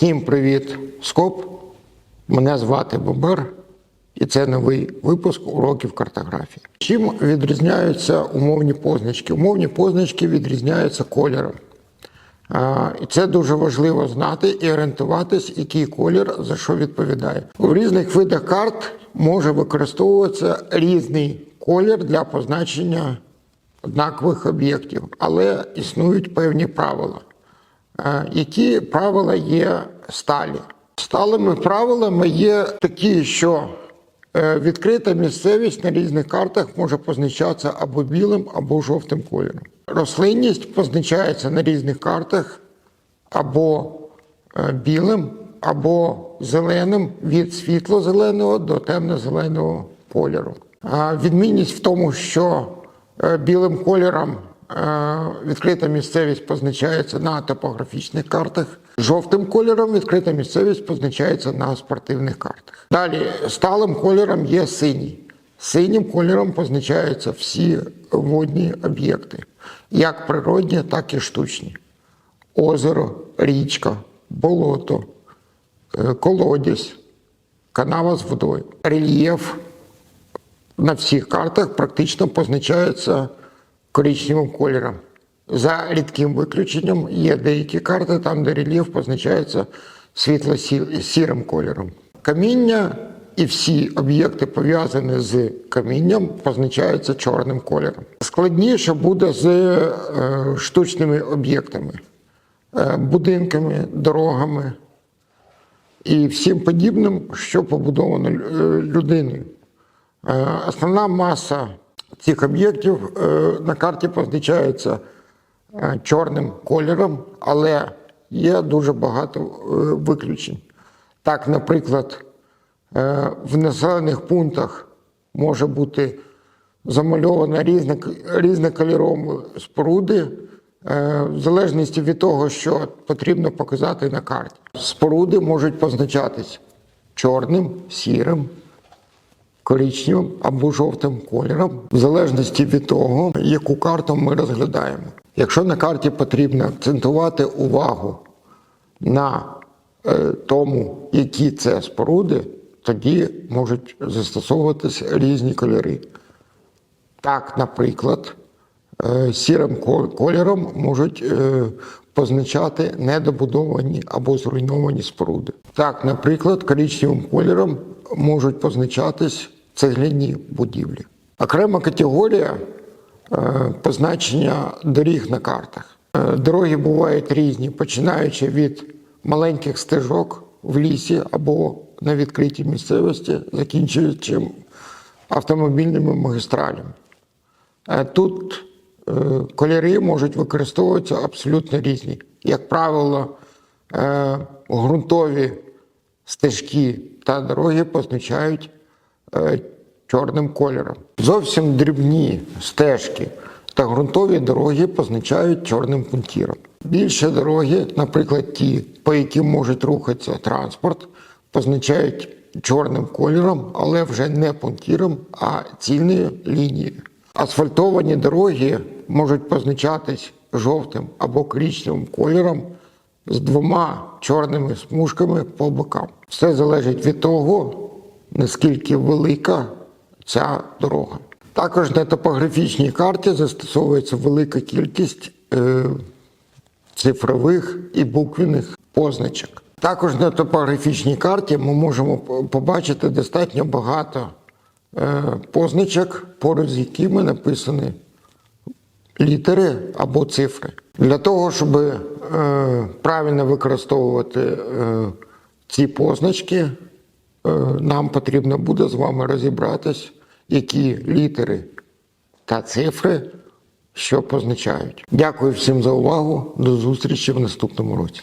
Всім привіт, Скоп. Мене звати Бобер, і це новий випуск уроків картографії. Чим відрізняються умовні позначки? Умовні позначки відрізняються кольором. І це дуже важливо знати і орієнтуватись, який колір за що відповідає. У різних видах карт може використовуватися різний колір для позначення однакових об'єктів, але існують певні правила. Які правила є сталі? Сталими правилами є такі, що е, відкрита місцевість на різних картах може позначатися або білим, або жовтим кольором. Рослинність позначається на різних картах або е, білим, або зеленим від світло-зеленого до темно-зеленого кольору. Відмінність в тому, що е, білим кольором відкрита місцевість позначається на топографічних картах. Жовтим кольором відкрита місцевість позначається на спортивних картах. Далі сталим кольором є синій. Синім кольором позначаються всі водні об'єкти, як природні, так і штучні. Озеро, річка, болото, е, колодязь, канава з водою. Рельєф на всіх картах практично позначається коричневим кольором. За рідким виключенням є деякі карти, там, де рельєф позначається світло-сірим кольором. Каміння і всі об'єкти, пов'язані з камінням, позначаються чорним кольором. Складніше буде з е, штучними об'єктами, е, будинками, дорогами і всім подібним, що побудовано е, людиною. Основна маса цих об'єктів е, на карті позначається е, чорним кольором, але є дуже багато е, виключень. Так, наприклад, в населених пунктах може бути замальовано різне, різнокольорові споруди, в залежності від того, що потрібно показати на карті. Споруди можуть позначатись чорним, сірим, коричневим або жовтим кольором, в залежності від того, яку карту ми розглядаємо. Якщо на карті потрібно акцентувати увагу на е, тому, які це споруди, тоді можуть застосовуватися різні кольори. Так, наприклад, е, сірим кольором можуть е, позначати недобудовані або зруйновані споруди. Так, наприклад, коричневим кольором можуть позначатись цегляні будівлі. Окрема категорія е, позначення доріг на картах. Е, Дороги бувають різні, починаючи від маленьких стежок в лісі або на відкритій місцевості, закінчуючи автомобільними магістралями. Е, Тут кольори можуть використовуватися абсолютно різні. Як правило, ґрунтові стежки та дороги позначають чорним кольором. Зовсім дрібні стежки та ґрунтові дороги позначають чорним пунктіром. Більше дороги, наприклад, ті, по яким можуть рухатися транспорт, позначають чорним кольором, але вже не пунктіром, а цільною лінією. Асфальтовані дороги можуть позначатись жовтим або коричневим кольором з двома чорними смужками по бокам. Все залежить від того, наскільки велика ця дорога. Також на топографічній карті застосовується велика кількість е, цифрових і буквених позначок. Також на топографічній карті ми можемо побачити достатньо багато е, позначок, поруч з якими написані літери або цифри. Для того, щоб е, правильно використовувати е, ці позначки, нам потрібно буде з вами розібратись, які літери та цифри що позначають. Дякую всім за увагу. До зустрічі в наступному році.